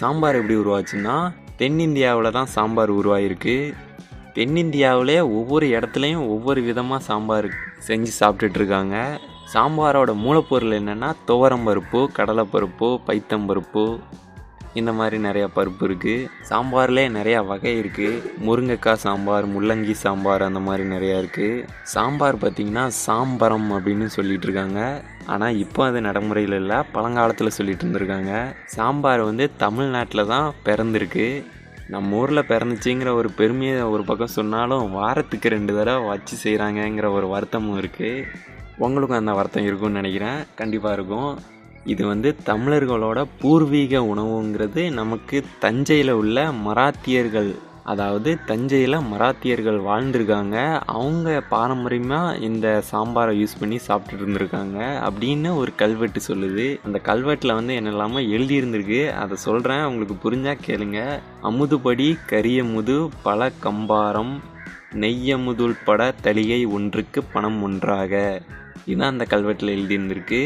சாம்பார் எப்படி உருவாச்சுன்னா தென்னிந்தியாவில் தான் சாம்பார் உருவாயிருக்கு. தென்னிந்தியாவிலே ஒவ்வொரு இடத்துலையும் ஒவ்வொரு விதமாக சாம்பார் செஞ்சு சாப்பிட்டுட்ருக்காங்க. சாம்பாரோட மூலப்பொருள் என்னென்னா துவரம்பருப்பு கடலைப்பருப்பு பைத்தம்பருப்பு இந்த மாதிரி நிறையா பருப்பு இருக்குது சாம்பார்லேயே நிறையா வகை இருக்குது முருங்கைக்காய் சாம்பார் முள்ளங்கி சாம்பார் அந்த மாதிரி நிறையா இருக்குது சாம்பார் பார்த்திங்கன்னா சாம்பரம் அப்படின்னு சொல்லிட்டு இருக்காங்க. ஆனால் இப்போ அது நடைமுறையில் இல்லை. பழங்காலத்தில் சொல்லிட்டு இருந்திருக்காங்க. சாம்பார் வந்து தமிழ்நாட்டில் தான் பிறந்திருக்கு. நம்ம ஊரில் பிறந்துச்சுங்கிற ஒரு பெருமையை ஒரு பக்கம் சொன்னாலும் வாரத்துக்கு ரெண்டு தடவை வச்சு செய்கிறாங்கங்கிற ஒரு வருத்தமும் இருக்குது உங்களுக்கும் அந்த வருத்தம் இருக்கும்னு நினைக்கிறேன். கண்டிப்பாக இருக்கும். இது வந்து தமிழர்களோட பூர்வீக உணவுங்கிறது நமக்கு தஞ்சையில் உள்ள மராத்தியர்கள் அதாவது தஞ்சையில் மராத்தியர்கள் வாழ்ந்திருக்காங்க. அவங்க பாரம்பரியமாக இந்த சாம்பாரை யூஸ் பண்ணி சாப்பிட்டுட்டு இருந்திருக்காங்க அப்படின்னு ஒரு கல்வெட்டு சொல்லுது. அந்த கல்வெட்டில் வந்து என்னெல்லாமோ எழுதியிருந்திருக்கு. அதை சொல்கிறேன் உங்களுக்கு புரிஞ்சால் கேளுங்க. அமுதுபடி கரியமுது பல கம்பாரம் நெய்யமுதுள் பட தளிகை ஒன்றுக்கு பணம் ஒன்றாக. இதுதான் அந்த கல்வெட்டில் எழுதியிருந்திருக்கு.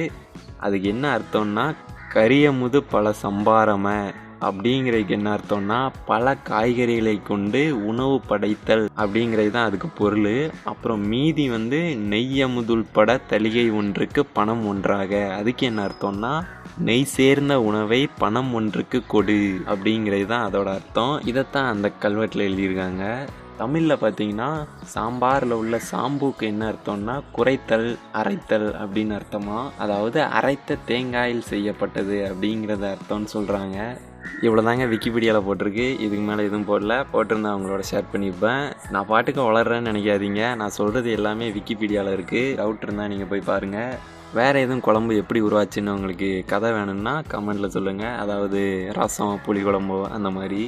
அதுக்கு என்ன அர்த்தம்னா கரியமுது பல சம்பாரம. அப்படிங்கிறதுக்கு என்ன அர்த்தம்னா பல காய்கறிகளை கொண்டு உணவு படைத்தல் அப்படிங்கிறது தான் அதுக்கு பொருள். அப்புறம் மீதி வந்து நெய்யமுதுல் பட தளிகை ஒன்றுக்கு பணம் ஒன்றாக. அதுக்கு என்ன அர்த்தம்னா நெய் சேர்ந்த உணவை பணம் ஒன்றுக்கு கொடு அப்படிங்கிறது தான் அதோட அர்த்தம். இதைத்தான் அந்த கல்வெட்டில் எழுதியிருக்காங்க. தமிழில் பார்த்தீங்கன்னா சாம்பாரில் உள்ள சாம்புக்கு என்ன அர்த்தம்னா குறைத்தல் அரைத்தல் அப்படின்னு அர்த்தமா? அதாவது அரைத்த தேங்காயில் செய்யப்பட்டது அப்படிங்கிறத அர்த்தம்னு சொல்கிறாங்க இவ்வளோ தாங்க விக்கிபீடியாவில் போட்டிருக்கு. இதுக்கு மேலே எதுவும் போடல. போட்டிருந்தா அவங்களோட ஷேர் பண்ணிப்பேன். நான் பாட்டுக்கு வளர்றேன்னு நினைக்காதீங்க. நான் சொல்கிறது எல்லாமே விக்கிபீடியாவில் இருக்குது டவுட் இருந்தால் நீங்கள் போய் பாருங்கள் வேறு எதுவும் குழம்பு எப்படி உருவாச்சுன்னு உங்களுக்கு கதை வேணும்னா கமெண்டில் சொல்லுங்கள் அதாவது ரசம் புளி குழம்பு அந்த மாதிரி.